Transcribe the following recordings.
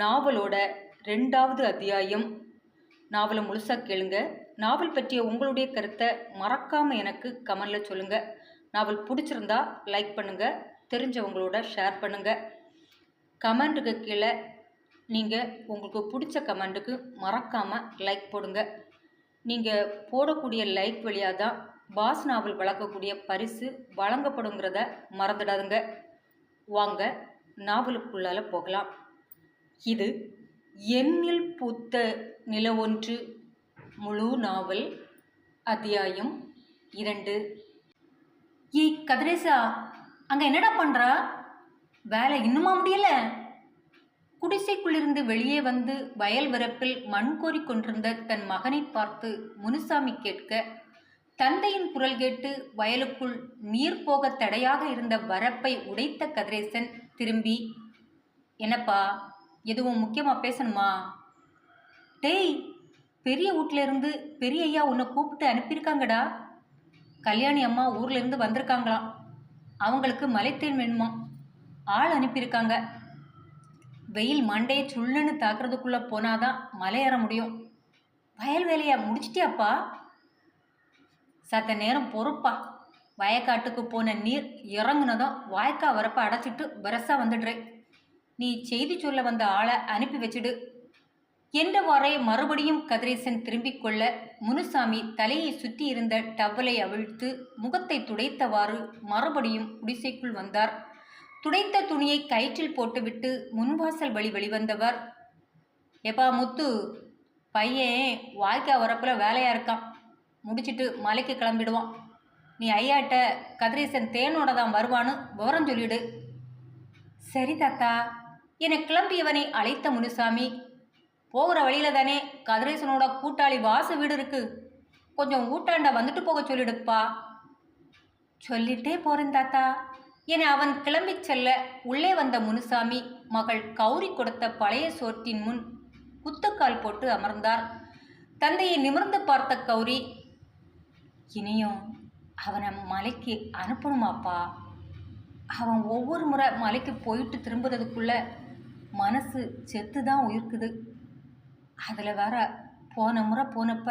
நாவலோட ரெண்டாவது அத்தியாயம். நாவலை முழுசாக கேளுங்க. நாவல் பற்றிய உங்களுடைய கருத்தை மறக்காமல் எனக்கு கமெண்டில் சொல்லுங்கள் நாவல் பிடிச்சிருந்தா லைக் பண்ணுங்கள் தெரிஞ்சவங்களோட ஷேர் பண்ணுங்கள் கமெண்ட்டுக்கு கீழே நீங்கள் உங்களுக்கு பிடிச்ச கமெண்ட்டுக்கு மறக்காமல் லைக் போடுங்க. நீங்கள் போடக்கூடிய லைக் வழியாக தான் பாஸ் நாவல் வழங்கக்கூடிய பரிசு வழங்கப்படுங்கிறத மறந்துடாதுங்க. வாங்க நாவலுக்குள்ளால போகலாம். இது எண்ணில் பூத்த நில ஒன்று முழு நாவல் அத்தியாயம் இரண்டு. ஏய் கதிரேசா அங்கே என்னடா பண்ணுறா வேலை இன்னுமா முடியல? குடிசைக்குள்ளிருந்து வெளியே வந்து வயல் வரப்பில் மண் கோரி கொண்டிருந்த தன் மகனை பார்த்து முனுசாமி கேட்க தந்தையின் குரல் கேட்டு வயலுக்குள் நீர் போக தடையாக இருந்த வரப்பை உடைத்த கதிரேசன் திரும்பி என்னப்பா எதுவும் முக்கியமாக பேசணுமா? டேய் பெரிய வீட்ல இருந்து பெரிய ஐயா உன்னை கூப்பிட்டு அனுப்பியிருக்காங்கடா. கல்யாணி அம்மா ஊர்லேருந்து வந்திருக்காங்களாம். அவங்களுக்கு மலைத்தேன் வேணுமா ஆள் அனுப்பியிருக்காங்க. வெயில் மண்டையை சுள்ளுன்னு தாக்குறதுக்குள்ளே போனாதான் மலையேற முடியும். வயல் வேலையை முடிச்சிட்டியாப்பா? சத்த நேரம் பொறுப்பா. வயக்காட்டுக்கு போன நீர் இறங்குனதும் வாய்க்கா வரப்ப அடைச்சிட்டு பெருசா வந்துடுறேன். நீ செய்தி சொல்ல வந்த ஆளை அனுப்பி வச்சிடு. என்றவாறே மறுபடியும் கதிரேசன் திரும்பிக் கொள்ள முனுசாமி தலையை சுற்றி இருந்த டவலை அவிழ்த்து முகத்தை துடைத்தவாறு மறுபடியும் குடிசைக்குள் வந்தார். துடைத்த துணியை கயிற்றில் போட்டுவிட்டு முன்வாசல் வழி வெளிவந்தவர் எப்பா முத்து பையன் வாய்க்கா வரப்புல வேலையா இருக்கான். முடிச்சிட்டு மலைக்கு கிளம்பிடுவான். நீ ஐயாட்ட கதிரேசன் தேனோட தான் வருவான்னு விவரம் சொல்லிடு. சரி தாத்தா. என கிளம்பியவனை அழைத்த முனுசாமி போகிற வழியில தானே கதிரேசனோட கூட்டாளி வாசு வீடு இருக்கு. கொஞ்சம் ஊட்டாண்ட வந்துட்டு போக சொல்லிடுப்பா. சொல்லிட்டே போறேன் தாத்தா. என அவன் கிளம்பிச் செல்ல உள்ளே வந்த முனுசாமி மகள் கௌரி கொடுத்த பழைய சோற்றின் முன் குத்துக்கால் போட்டு அமர்ந்தார். தந்தையை நிமிர்ந்து பார்த்த கௌரி இனியும் அவனை மலைக்கு அனுப்பணுமாப்பா. அவன் ஒவ்வொரு முறை மலைக்கு போயிட்டு திரும்புறதுக்குள்ள மனசு செத்து தான் உயிர்க்குது. அதில் வேற போன முறை போனப்ப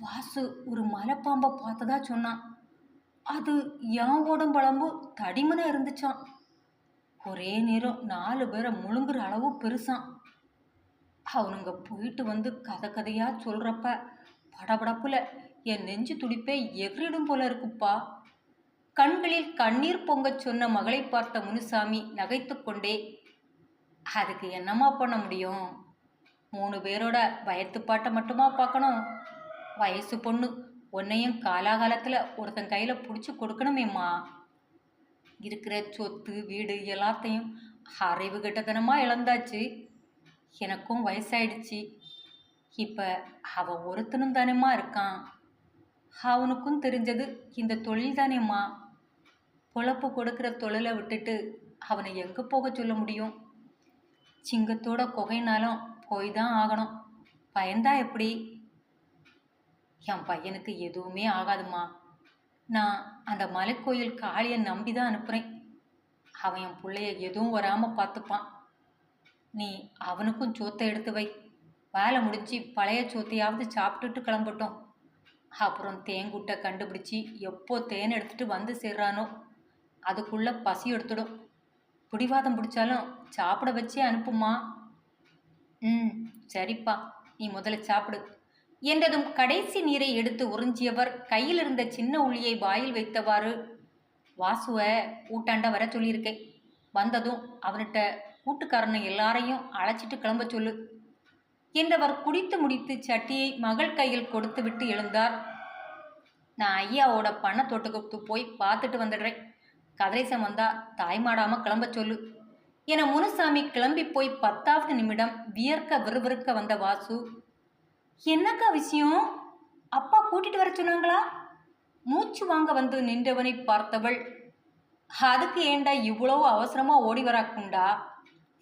வாசு ஒரு மலைப்பாம்பை பார்த்ததா சொன்னான். அது என் உடம்பளம்பு தடிமனாக இருந்துச்சான் ஒரே நேரம் நாலு பேரை முழுங்குற அளவு பெருசான் அவனுங்க போயிட்டு வந்து கதை கதையாக சொல்கிறப்ப படபடப்பில் என் நெஞ்சு துடிப்பே எகிரிடும் போல இருக்குப்பா. கண்களில் கண்ணீர் பொங்கச் சொன்ன மகளை பார்த்த முனுசாமி நகைத்து கொண்டே அதுக்கு என்னம்மா பண்ண முடியும்? மூணு பேரோட வயத்துப்பாட்டை மட்டுமா பார்க்கணும்? வயசு பொண்ணு உன்னையும் காலாகாலத்தில் ஒருத்தன் கையில் பிடிச்சி கொடுக்கணுமேம்மா. இருக்கிற சொத்து வீடு எல்லாத்தையும் அறிவு கெட்டத்தனமாக இழந்தாச்சு. எனக்கும் வயசாயிடுச்சு. இப்போ அவன் ஒருத்தனும் தானேம்மா இருக்கான். அவனுக்கும் தெரிஞ்சது இந்த தொழில் தானேம்மா. பொழப்பு கொடுக்குற தொழிலை விட்டுட்டு அவனை எங்கே போக சொல்ல முடியும்? சிங்கத்தோட குகைனாலும் போய் தான் ஆகணும். பயந்தா எப்படி? என் பையனுக்கு எதுவுமே ஆகாதும்மா. நான் அந்த மலைக்கோயில் காளியை நம்பி தான் அனுப்புகிறேன் அவன் என் பிள்ளைய எதுவும் வராமல் பார்த்துப்பான். நீ அவனுக்கும் சோத்தை எடுத்து வை. வேலை முடிஞ்சு பழைய சோத்தையாவது சாப்பிட்டுட்டு கிளம்பட்டும். அப்புறம் தேங்குட்டை கண்டுபிடிச்சி எப்போ தேன் எடுத்துட்டு வந்து சேர்றானோ? அதுக்குள்ளே பசி எடுத்துடும். பிடிவாதம் பிடிச்சாலும் சாப்பிட வச்சே அனுப்புமா? ம் சரிப்பா நீ முதல்ல சாப்பிடு. என்றதும் கடைசி நீரை எடுத்து உறிஞ்சியவர் கையில் இருந்த சின்ன உளியை வாயில் வைத்தவாறு வாசுவை ஊட்டாண்ட வர சொல்லியிருக்கேன் வந்ததும் அவன்கிட்ட கூட்டுக்காரனை எல்லாரையும் அழைச்சிட்டு கிளம்ப சொல்லு. என்றவர் குடித்து முடித்து சட்டியை மகள் கையில் கொடுத்து விட்டு எழுந்தார். நான் ஐயாவோட பண்ண தோட்டத்துக்கு போய் பார்த்துட்டு வந்துடுறேன். கதிரேசன் வந்தா தாய்மாடாம கிளம்ப சொல்லு. என முனுசாமி கிளம்பி போய் பத்தாவது நிமிடம் வியர்க்க விறுவிறுக்க வந்த வாசு என்னக்கா விஷயம்? அப்பா கூட்டிட்டு வர சொன்னாங்களா? மூச்சு வாங்க வந்து நின்றவனை பார்த்தவள் அதுக்கு ஏண்டா இவ்வளவு அவசரமா ஓடி வராக்குண்டா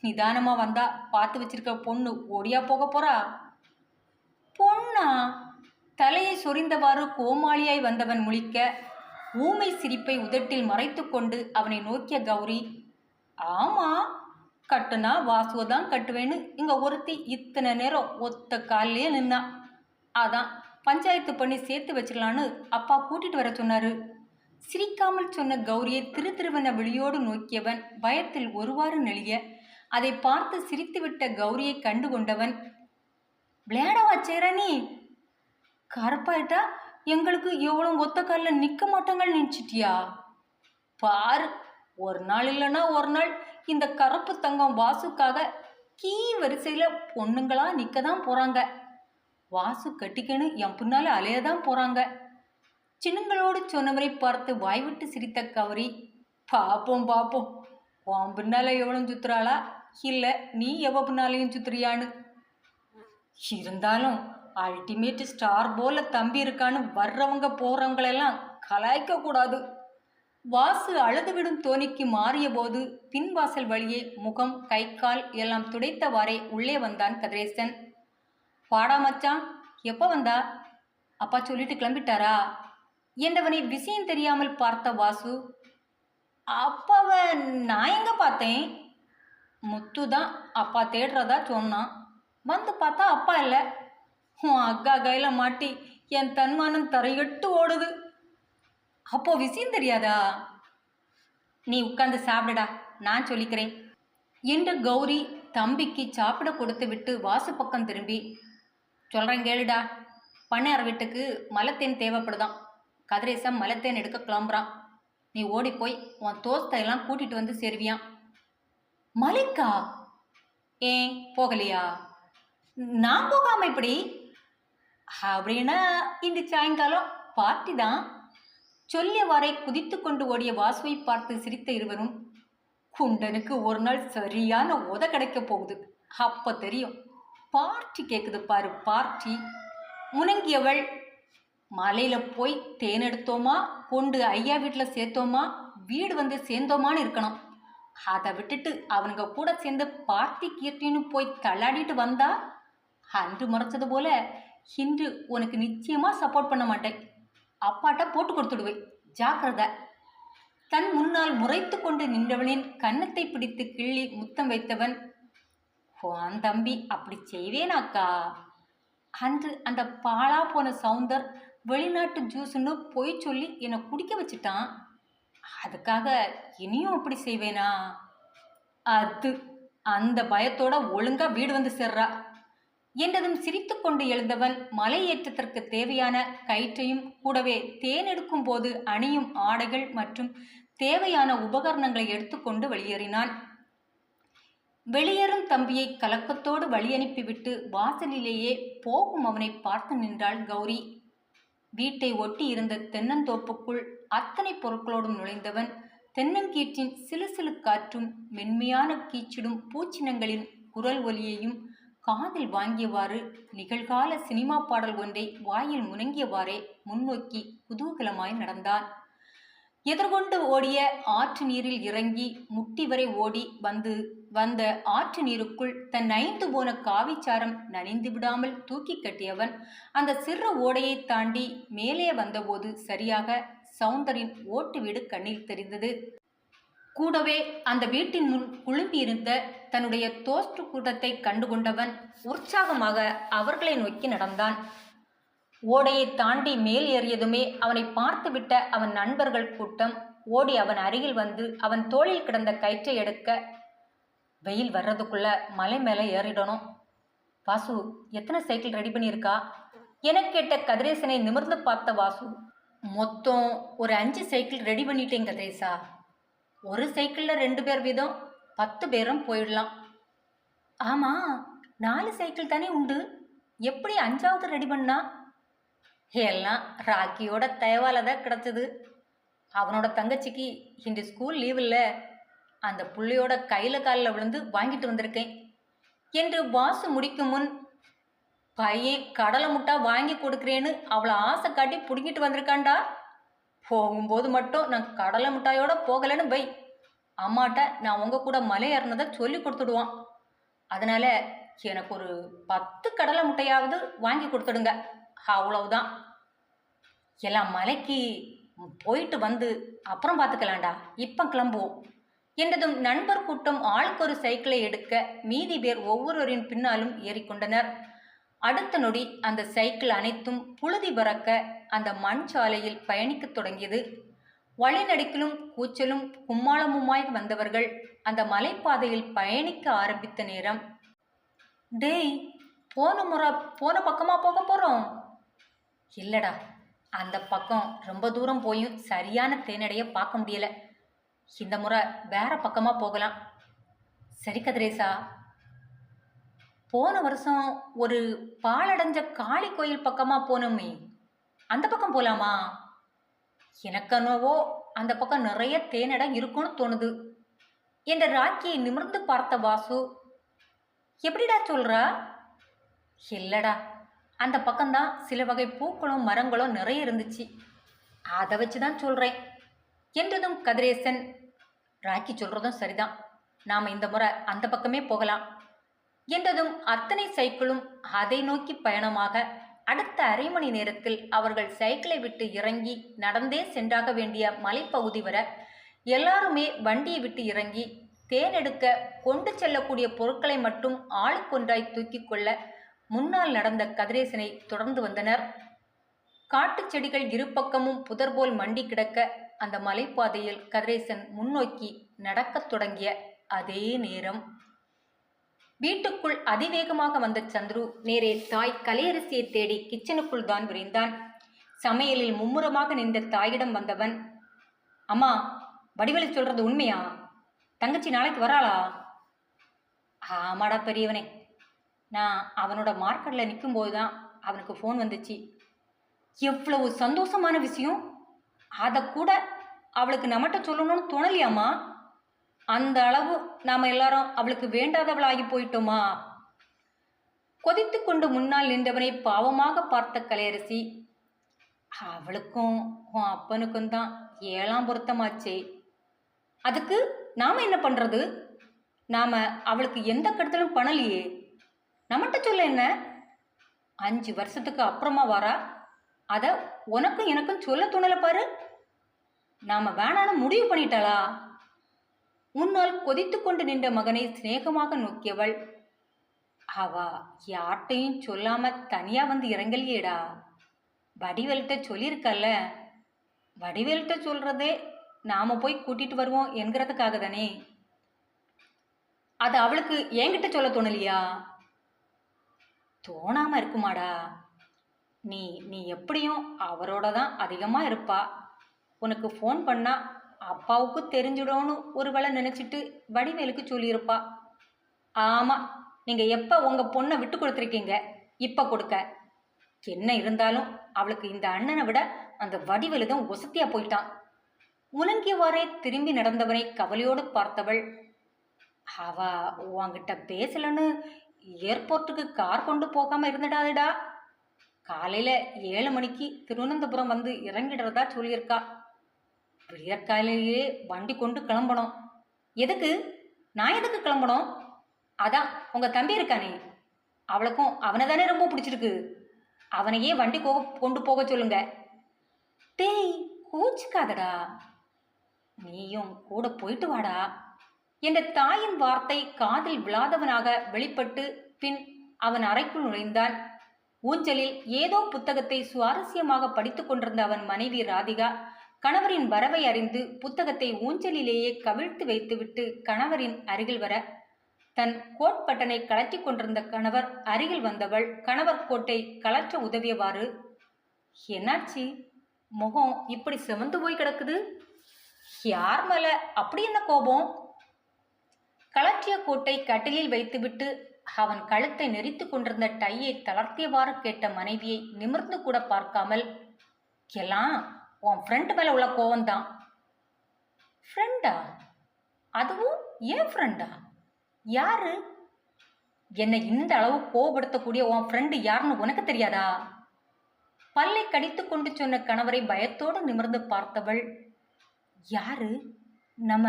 நிதானமா வந்தா பார்த்து வச்சிருக்க பொண்ணு ஓடியா போக போறா? பொண்ணா? தலையை சொரிந்தவாறு கோமாளியாய் வந்தவன் முழிக்க ஊமை சிரிப்பை உதட்டில் மறைத்துக்கொண்டு அவனை நோக்கிய கௌரி ஆமா கட்டுனா வாசுவை தான் கட்டுவேன்னு இங்க ஒருத்தி இத்தனை நேரம் ஒத்த காலிலேயே நின்னா. அதான் பஞ்சாயத்து பண்ணி சேர்த்து வச்சிடலான்னு அப்பா கூட்டிட்டு வர சொன்னாரு. சிரிக்காமல் சொன்ன கௌரியை திரு திருவன விழியோடு நோக்கியவன் பயத்தில் ஒருவாறு நெளிய அதை பார்த்து சிரித்துவிட்ட கௌரியை கண்டு கொண்டவன் விளையாடவா சேர நீ கருப்பாயிட்டா எங்களுக்கு எவ்வளோ ஒத்த காலில் நிற்க மாட்டாங்கன்னு நினச்சிட்டியா? பாரு ஒரு நாள் இல்லைன்னா ஒரு நாள் இந்த கருப்பு தங்கம் வாசுக்காக கீ வரிசையில் பொண்ணுங்களா நிற்க தான் போகிறாங்க வாசு கட்டிக்கன்னு என் பின்னால அலைய தான் போகிறாங்க சின்னங்களோடு சொன்னவரை பார்த்து வாய்விட்டு சிரித்த கவரி பாப்போம் பாப்போம். உன் பின்னால எவ்வளோ சுத்துறாளா? இல்லை நீ எவ பின்னாலையும் சுத்துறியான்னு? இருந்தாலும் அல்டிமேட் ஸ்டார் போல தம்பி இருக்கான்னு வர்றவங்க போறவங்களெல்லாம் கலாய்க்க கூடாது. வாசு அழுதுவிடும் தோணிக்கு மாறிய போது பின்வாசல் வழியே முகம் கை கால் எல்லாம் துடைத்தவாறே உள்ளே வந்தான் கதிரேசன். பாடா மச்சான் எப்போ வந்தா? அப்பா சொல்லிட்டு கிளம்பிட்டாரா? என்றவனை விஷயம் தெரியாமல் பார்த்த வாசு. அப்பாவை நான் எங்க பார்த்தேன்? முத்து தான் அப்பா தேடுறதா சொன்னான். வந்து பார்த்தா அப்பா இல்லை. உன் அக்கா கையில் மாட்டி என் தன்மானம் தரையெட்டு ஓடுது. அப்போ விஷயம் தெரியாதா? நீ உட்காந்து சாப்பிடுடா நான் சொல்லிக்கிறேன். என்று கௌரி தம்பிக்கு சாப்பிட கொடுத்து விட்டு வாசு பக்கம் திரும்பி சொல்கிறேன் கேளுடா பண்ணையார் வீட்டுக்கு மலத்தேன் தேவைப்படுதான். கதிரேசம் மலத்தேன் எடுக்க கிளம்புறான். நீ ஓடி போய் உன் தோஸ்தை எல்லாம் கூட்டிட்டு வந்து சேருவியான் மலிக்கா? ஏன் போகலையா? நான் போகாம இப்படி அப்படின்னா இன்று சாயங்காலம் பார்ட்டி தான். சொல்லியவாறே குதித்து கொண்டு ஓடிய வாசுவை பார்த்து சிரித்த இருவரும் குண்டனுக்கு ஒரு நாள் சரியான உத கிடைக்க போகுது. அப்ப தெரியும். பார்ட்டி கேட்குது பாரு பார்ட்டி முனங்கியவள் மலையில போய் தேன் எடுத்தோமா கொண்டு ஐயா வீட்டில் சேர்த்தோமா வீடு வந்து சேர்ந்தோமான்னு இருக்கணும். அதை விட்டுட்டு அவனுங்க கூட சேர்ந்து பார்ட்டி கீர்த்தின்னு போய் தள்ளாடிட்டு வந்தா அன்று மறைச்சது போல இன்று உனக்கு நிச்சயமாக சப்போர்ட் பண்ண மாட்டேன். அப்பாட்ட போட்டு கொடுத்துடுவேன். ஜாக்கிரதை. தன் முன்னால் முறைத்து கொண்டு நின்றவளின் கன்னத்தை பிடித்து கிள்ளி முத்தம் வைத்தவன் உன் தம்பி அப்படி செய்வேனாக்கா அன்று அந்த பாழா போன சவுந்தர் வெளிநாட்டு ஜூஸ்ன்னு பொய் சொல்லி என்னை குடிக்க வச்சிட்டான். அதுக்காக இனியும் அப்படி செய்வேனா அது அந்த பயத்தோட ஒழுங்கா வீடு வந்து சேர்றா. என்றதும் சிரித்துக்கொண்டு எழுந்தவன் மலையேற்றத்திற்கு தேவையான கயிற்றையும் கூடவே தேன் எடுக்கும் போது அணியும் ஆடைகள் மற்றும் தேவையான உபகரணங்களை எடுத்துக்கொண்டு வெளியேறினான். வெளியேறும் தம்பியை கலக்கத்தோடு வழி அனுப்பிவிட்டு வாசலிலேயே போகும் அவனை பார்த்து நின்றாள் கௌரி. வீட்டை ஒட்டி இருந்த தென்னந்தோப்புக்குள் அத்தனை பொருட்களோடும் நுழைந்தவன் தென்னங்கீற்றின் சிலு சிலு காற்றும் மென்மையான கீச்சிடும் பூச்சினங்களின் குரல் ஒலியையும் காதில் வாங்கியவாறு நிகழ்கால சினிமா பாடல் ஒன்றை வாயில் முணங்கியவாறே முன்னோக்கி குதூகலமாய் நடந்தான். எதிர்கொண்டு ஓடிய ஆற்று நீரில் இறங்கி முட்டி வரை ஓடி வந்து வந்த ஆற்று நீருக்குள் தன் நைந்து போன காவிச்சாரம் நனைந்து விடாமல் தூக்கி கட்டியவன் அந்த சிறு ஓடையை தாண்டி மேலே வந்தபோது சரியாக சவுந்தரின் ஓட்டு வீடு கண்ணில் தெரிந்தது. கூடவே அந்த வீட்டின் முன் குழும்பியிருந்த தன்னுடைய தோஸ்து கூட்டத்தை கண்டுகொண்டவன் உற்சாகமாக அவர்களை நோக்கி நடந்தான். ஓடையை தாண்டி மேல் ஏறியதுமே அவனை பார்த்துவிட்ட அவன் நண்பர்கள் கூட்டம் ஓடி அவன் அருகில் வந்து அவன் தோளில் கிடந்த கயிற்றை எடுக்க வெயில் வர்றதுக்குள்ள மலை மேலே ஏறிடணும். வாசு எத்தனை சைக்கிள் ரெடி பண்ணியிருக்கா? என கேட்ட கதிரேசனை நிமிர்ந்து பார்த்த வாசு மொத்தம் ஒரு அஞ்சு சைக்கிள் ரெடி பண்ணிட்டேன் கதிரேசா ஒரு சைக்கிளில் ரெண்டு பேர் வீதம் பத்து பேரும் போயிடலாம். ஆமாம் நாலு சைக்கிள் தானே உண்டு. எப்படி அஞ்சாவது ரெடி பண்ணா? எல்லாம் ராக்கியோட தயவால தான் கிடச்சது. அவனோட தங்கச்சிக்கு இன்று ஸ்கூல் லீவ் இல்லை. அந்த புள்ளையோட கையில் காலில் விழுந்து வாங்கிட்டு வந்திருக்கேன். என்று வாசு முடிக்கும் முன் பையன் கடலை முட்டா வாங்கி கொடுக்குறேன்னு அவளை ஆசை காட்டி பிடுங்கிட்டு வந்திருக்காண்டா? போகும்போது மட்டும் நான் கடலை மிட்டாயோட போகலைன்னு பை அம்மாட்ட நான் உங்கள் கூட மலை ஏறினதை சொல்லி கொடுத்துடுவான். அதனால எனக்கு ஒரு பத்து கடலை முட்டையாவது வாங்கி கொடுத்துடுங்க. அவ்வளவுதான். எல்லாம் மலைக்கு போயிட்டு வந்து அப்புறம் பார்த்துக்கலாம்டா. இப்போ கிளம்புவோம். என்றதும் நண்பர் கூட்டம் ஆளுக்கு ஒரு சைக்கிளை எடுக்க மீதி பேர் ஒவ்வொருவரின் பின்னாலும் ஏறிக்கொண்டனர். அடுத்த நொடி அந்த சைக்கிள் அனைத்தும் புழுதி பறக்க அந்த மண் சாலையில் பயணிக்கத் தொடங்கியது. வழிநடுக்கிலும் கூச்சலும் கும்மாளமுமாய் வந்தவர்கள் அந்த மலைப்பாதையில் பயணிக்க ஆரம்பித்த நேரம். டேய் போன முறை போன பக்கமாக போக போகிறோம் இல்லடா அந்த பக்கம் ரொம்ப தூரம் போயும் சரியான தேனடைய பார்க்க முடியலை. இந்த முறை வேற பக்கமாக போகலாம். சரி கதிரேசா போன வருஷம் ஒரு பாலடைஞ்ச காளி கோயில் பக்கமா போனோமே. அந்த பக்கம் போலாமா? எனக்கு அந்த பக்கம் நிறைய தேனிடம் இருக்கும்னு தோணுது. என்ற ராக்கியை நிமிர்ந்து பார்த்த வாசு எப்படிடா சொல்கிறா இல்லடா அந்த பக்கம்தான் சில வகை பூக்களும் மரங்களும் நிறைய இருந்துச்சு. அதை வச்சு தான் சொல்கிறேன் என்றதும் கதிரேசன். ராக்கி சொல்கிறதும் சரிதான். நாம் இந்த முறை அந்த பக்கமே போகலாம். என்றதும் அத்தனை சைக்கிளும் அதை நோக்கி பயணமாக அடுத்த அரை மணி நேரத்தில் அவர்கள் சைக்கிளை விட்டு இறங்கி நடந்தே சென்றாக வேண்டிய மலைப்பகுதி வர எல்லாருமே வண்டியை விட்டு இறங்கி தேனெடுக்க கொண்டு செல்லக்கூடிய பொருட்களை மட்டும் ஆளுக்கொன்றாய் தூக்கி கொள்ள முன்னால் நடந்த கதிரேசனை தொடர்ந்து வந்தனர். காட்டுச் செடிகள் இருபக்கமும் புதர் போல் மண்டி கிடக்க அந்த மலைப்பாதையில் கதிரேசன் முன்னோக்கி நடக்கத் தொடங்கிய அதே நேரம். வீட்டுக்குள் அதிவேகமாக வந்த சந்துரு நேரே தாய் கலையரசியை தேடி கிச்சனுக்குள் தான் விரைந்தான். சமையலில் மும்முரமாக நின்ற தாயிடம் வந்தவன் அம்மா வடிவலி சொல்றது உண்மையா? தங்கச்சி நாளைக்கு வராளா? ஆமாடா பெரியவனே நான் அவனோட மார்க்கெட்டில் நிற்கும்போது தான் அவனுக்கு ஃபோன் வந்துச்சு. எவ்வளவு சந்தோஷமான விஷயம். அதை கூட அவளுக்கு நம்மகிட்ட சொல்லணும்னு தோணலையாம்மா? அந்த அளவு நாம் எல்லாரும் அவளுக்கு வேண்டாதவளாகி போயிட்டோமா? கொதித்து கொண்டு முன்னால் நின்றவனை பாவமாக பார்த்த கலையரசி அவளுக்கும் உன் அப்பனுக்கும் தான் ஏழாம் பொருத்தமாச்சே. அதுக்கு நாம் என்ன பண்ணுறது நாம் அவளுக்கு எந்த கெடுதலும் பண்ணலையே. நம்மகிட்ட சொல்ல என்ன? அஞ்சு வருஷத்துக்கு அப்புறமா வரா? அதை உனக்கும் எனக்கும் சொல்ல தோணலை பாரு. நாம் வேணான்னு முடிவு பண்ணிட்டாளா? முன்னால் கொதித்து கொண்டு நின்ற மகனை சிநேகமாக நோக்கியவள். அவா யார்கிட்டையும் சொல்லாம தனியா வந்து இறங்கலையேடா. வடிவேல்கிட்ட சொல்லியிருக்கல்ல. வடிவேல்கிட்ட சொல்றதே நாம போய் கூட்டிட்டு வருவோம் என்கிறதுக்காக தானே. அது அவளுக்கு என்கிட்ட சொல்ல தோணலையா? தோணாம இருக்குமாடா. நீ நீ எப்படியும் அவரோட தான் அதிகமா இருப்பா. உனக்கு ஃபோன் பண்ணா அப்பாவுக்கு தெரிஞ்சிடும்னு ஒருவேளை நினைச்சிட்டு வடிவேலுக்கு சொல்லியிருப்பா. ஆமா நீங்க எப்ப உங்க பொண்ணை விட்டு கொடுத்துருக்கீங்க? இப்ப கொடுக்க. என்ன இருந்தாலும் அவளுக்கு இந்த அண்ணனை விட அந்த வடிவேலு தான் ஒசத்தியா போயிட்டான். முழங்கியவாறே திரும்பி நடந்தவனை கவலையோடு பார்த்தவள் அவ உன்கிட்ட பேசலன்னு ஏர்போர்ட்டுக்கு கார் கொண்டு போகாம இருந்துடாதுடா. காலையில ஏழு மணிக்கு திருவனந்தபுரம் வந்து இறங்கிடுறதா சொல்லியிருக்கா. விடியற்காலையிலே வண்டி கொண்டு கிளம்பணும். எதுக்கு? நான் எதுக்கு கிளம்பணும்? அதான் உங்க தம்பி இருக்கானே அவளுக்கும் அவனை தானே ரொம்ப பிடிச்சிருக்கு. அவனையே வண்டி கோ கொண்டு போக சொல்லுங்க. டேய் கோச்சிக்காதடா. நீயும் கூட போயிட்டு வாடா. என்ற தாயின் வார்த்தை காதில் விழாதவனாக வெளிப்பட்டு பின் அவன் அறைக்குள் நுழைந்தான். ஊஞ்சலில் ஏதோ புத்தகத்தை சுவாரஸ்யமாக படித்துக் கொண்டிருந்த அவன் மனைவி ராதிகா கணவரின் வரவை அறிந்து புத்தகத்தை ஊஞ்சலிலேயே கவிழ்த்து வைத்துவிட்டு கணவரின் அருகில் வர தன் கோட் பட்டனை கழற்றி கொண்டிருந்த கணவர் அருகில் வந்தவள் கணவர் கோட்டை கலற்ற உதவியவாறு என்னாச்சு? முகம் இப்படி செவந்து போய் கிடக்குது? யார் மேல? அப்படி என்ன கோபம்? கலற்றிய கோட்டை கட்டிலில் வைத்துவிட்டு அவன் கழுத்தை நெறித்து கொண்டிருந்த டையை தளர்த்தியவாறு கேட்ட மனைவியை நிமிர்ந்து கூட பார்க்காமல் எல்லாம் உன் ஃப்ரெண்ட் மேல உள்ள கோவம்தான். ஃப்ரெண்டா அதுவும் ஏன் ஃப்ரெண்டா யாரு? என்னை இந்த அளவு கோபப்படுத்தக்கூடிய உன் ஃப்ரெண்டு யாருன்னு உனக்கு தெரியாதா? பல்லை கடித்து கொண்டு சொன்ன கணவரை பயத்தோடு நிமிர்ந்து பார்த்தவள் யாரு? நம்ம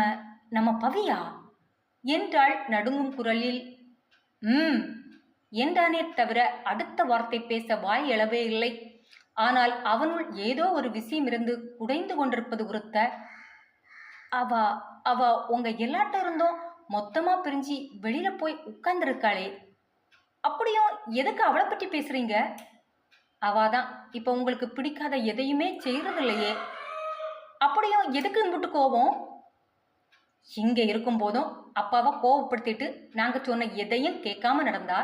நம்ம பவியா? என்றாள் நடுங்கும் குரலில் ம். என்றானே தவிர அடுத்த வார்த்தை பேச வாய் எழவே இல்லை. ஆனால் அவனுள் ஏதோ ஒரு விஷயம் இருந்து உடைந்து கொண்டிருப்பது உறுத்த அவ அவ உங்க எல்லாட்ட இருந்தும் மொத்தமா பிரிஞ்சு வெளியில போய் உட்கார்ந்துருக்காளே. அப்படியும் எதுக்கு அவளை பற்றி பேசுறீங்க? அவாதான் இப்போ உங்களுக்கு பிடிக்காத எதையுமே செய்யறது இல்லையே அப்படியும் எதுக்கு இம்புட்டு கோபம்? இங்கே இருக்கும் போதும் அப்பாவை கோவப்படுத்திட்டு நாங்கள் சொன்ன எதையும் கேட்காம நடந்தா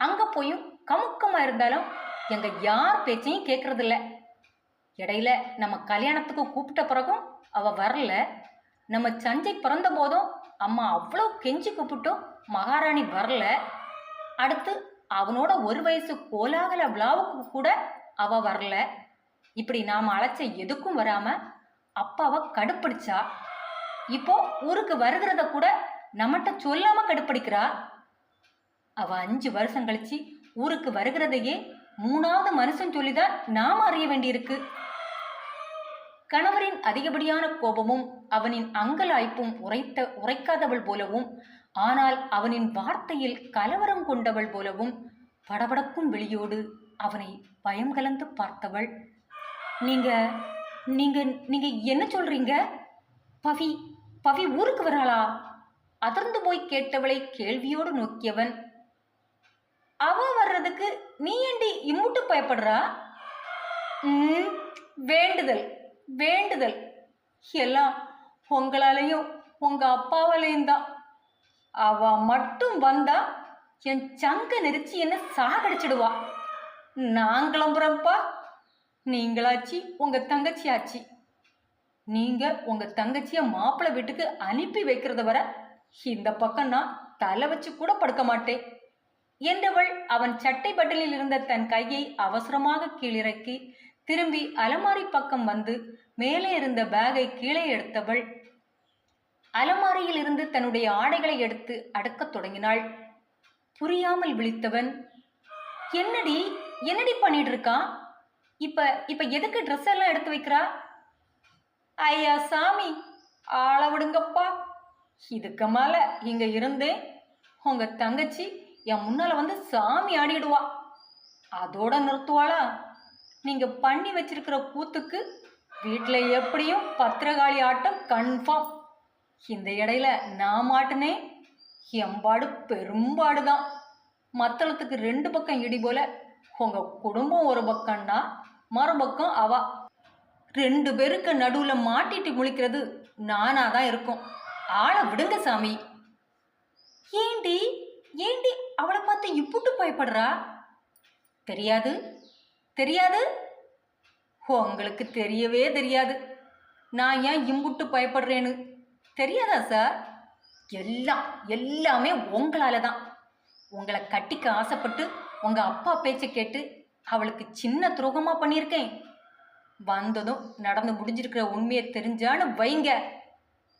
அங்கே போயும் கமுக்கமாக இருந்தாலும் எங்க யார் பேச்சையும் கேட்கறது இல்ல இடையில நம்ம கல்யாணத்துக்கு கூப்பிட்ட பிறகும் அவ வரல. நம்ம சஞ்சய் பிறந்த போதும் அம்மா அவ்வளோ கெஞ்சி கூப்பிட்டும் மகாராணி வரல. அடுத்து அவனோட ஒரு வயசு கோலாகல விழாவுக்கு கூட அவ வரல. இப்படி நாம் அழைச்ச எதுக்கும் வராம அப்பாவை கடுப்பிடிச்சா? இப்போ ஊருக்கு வருகிறத கூட நம்மகிட்ட சொல்லாம கடுப்பிடிக்கிறா? அவ அஞ்சு வருஷம் கழிச்சு ஊருக்கு வருகிறதையே மூணாவது மனுஷன் சொல்லிதான் நாம் அறிய வேண்டியிருக்கு. கணவரின் அதிகப்படியான கோபமும் அவனின் அங்கலாய்ப்பும் உரைத்த உரைக்காதவள் போலவும் ஆனால் அவனின் வார்த்தையில் கலவரம் கொண்டவள் போலவும் படபடக்கும் வெளியோடு அவனை பயம் கலந்து பார்த்தவள். நீங்க நீங்க நீங்க என்ன சொல்றீங்க? பவி பவி ஊருக்கு வராளா? அதிர்ந்து போய் கேட்டவளை கேள்வியோடு நோக்கியவன் அவ வர்றதுக்கு நீ ஏண்டி இம்முட்டு பயப்படுறா? ம், வேண்டுதல் வேண்டுதல். எல்லாம் உங்களாலையும் உங்க அப்பாவாலையும் தான். அவ மட்டும் வந்தா என் சங்க நெரிச்சு என்ன சாகடிச்சிடுவா. நான் கிளம்புறேன்ப்பா. நீங்களாச்சு உங்க தங்கச்சி ஆச்சு நீங்க உங்க தங்கச்சிய மாப்பிள்ளை வீட்டுக்கு அனுப்பி வைக்கிறத வர இந்த பக்கம் நான் தலை வச்சு கூட படுக்க மாட்டேன். என்றவள் அவன் சட்டை பட்டலில் இருந்த தன் கையை அவசரமாக கீழிறக்கி திரும்பி அலமாரி பக்கம் வந்து மேலே இருந்த பேகை கீழே எடுத்தவள் அலமாரியில் இருந்து தன்னுடைய ஆடைகளை எடுத்து அடுக்கத் தொடங்கினாள். புரியாமல் விழித்தவன் என்னடி என்னடி பண்ணிட்டு இருக்கான் இப்ப இப்ப எதுக்கு ட்ரெஸ் எல்லாம் எடுத்து வைக்கிறா? ஐயா சாமி ஆள விடுங்கப்பா. இதுக்கு மேல இங்க இருந்தேன். உங்க தங்கச்சி என் முன்னால வந்து சாமி ஆடிடுவா. அதோட நிறுத்துவாளா? நீங்க பண்ணி வச்சிருக்கிற கூத்துக்கு வீட்டில் எப்படியும் பத்திரகாளி ஆட்டம் கன்ஃபார்ம் இந்த இடையில நான் மாட்டினேன் எம்பாடு பெரும்பாடு தான் மத்தளத்துக்கு ரெண்டு பக்கம் இடி போல உங்க குடும்பம் ஒரு பக்கம்னா மறுபக்கம் அவா. ரெண்டு பேருக்கு நடுவில் மாட்டிட்டு முழிக்கிறது நானாக தான் இருக்கும். ஆளை விடுங்க சாமி. ஏண்டி? ஏண்டி அவளை பார்த்து இப்புட்டு பயப்படுறா? தெரியாது. தெரியாது? ஓ உங்களுக்கு தெரியவே தெரியாது. நான் ஏன் இம்புட்டு பயப்படுறேன்னு? தெரியாதா சார்? எல்லாம் எல்லாமே உங்களால தான் உங்களை கட்டிக்க ஆசைப்பட்டு உங்கள் அப்பா பேச்சை கேட்டு அவளுக்கு சின்ன துரோகமாக பண்ணியிருக்கேன். வந்ததும் நடந்து முடிஞ்சிருக்கிற உண்மையை தெரிஞ்சான்னு வைங்க.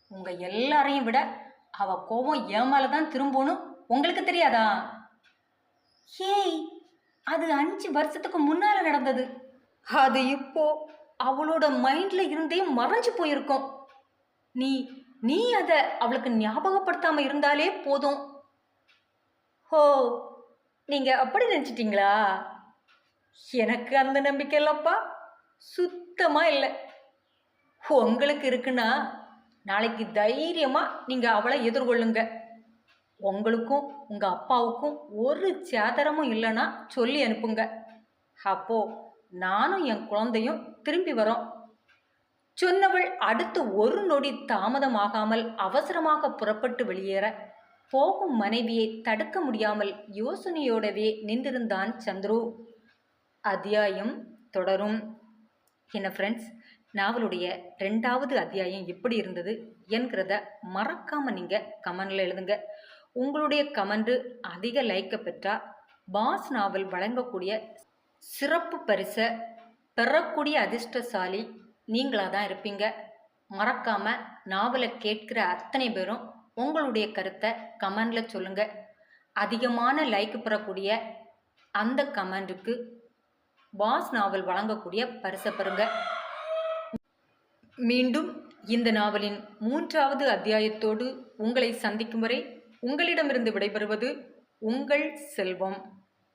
உங்கள் எல்லாரையும் விட அவள் கோபம் ஏமால தான் திரும்பணும் உங்களுக்கு தெரியாதா? ஏய் அது அஞ்சு வருஷத்துக்கு முன்னால நடந்தது. அது இப்போ அவளோட மைண்ட்ல இருந்தே மறைஞ்சு போயிருக்கும். நீ நீ அதை அவளுக்கு ஞாபகப்படுத்தாம இருந்தாலே போதும். ஓ நீங்க அப்படி நினைச்சிட்டீங்களா? எனக்கு அந்த நம்பிக்கை இல்லப்பா. சுத்தமா இல்லை. உங்களுக்கு இருக்குன்னா நாளைக்கு தைரியமா நீங்க அவளை எதிர்கொள்ளுங்க. உங்களுக்கும் உங்க அப்பாவுக்கும் ஒரு சேதரமும் இல்லைன்னா சொல்லி அனுப்புங்க. அப்போ நானும் என் குழந்தையும் திரும்பி வரோம். சொன்னவள் அடுத்து ஒரு நொடி தாமதமாகாமல் அவசரமாக புறப்பட்டு வெளியேற போகும் மனைவியை தடுக்க முடியாமல் யோசனையோடவே நின்றிருந்தான் சந்துரு. அத்தியாயம் தொடரும். என்ன ஃப்ரெண்ட்ஸ் நாவலுடைய ரெண்டாவது அத்தியாயம் எப்படி இருந்தது என்கிறத மறக்காமல் நீங்கள் கமெண்டில் எழுதுங்க. உங்களுடைய கமெண்டு அதிக லைக்கை பெற்றால் பாஸ் நாவல் வழங்கக்கூடிய சிறப்பு பரிசை பெறக்கூடிய அதிர்ஷ்டசாலி நீங்களாக தான் இருப்பீங்க. மறக்காமல் நாவலை கேட்கிற அத்தனை பேரும் உங்களுடைய கருத்தை கமெண்டில் சொல்லுங்கள் அதிகமான லைக் பெறக்கூடிய அந்த கமெண்ட்டுக்கு பாஸ் நாவல் வழங்கக்கூடிய பரிசை பெறுங்க. மீண்டும் இந்த நாவலின் மூன்றாவது அத்தியாயத்தோடு உங்களை சந்திக்கும் வரை உங்களிடமிருந்து விடைபெறுவது உங்கள் செல்வம்.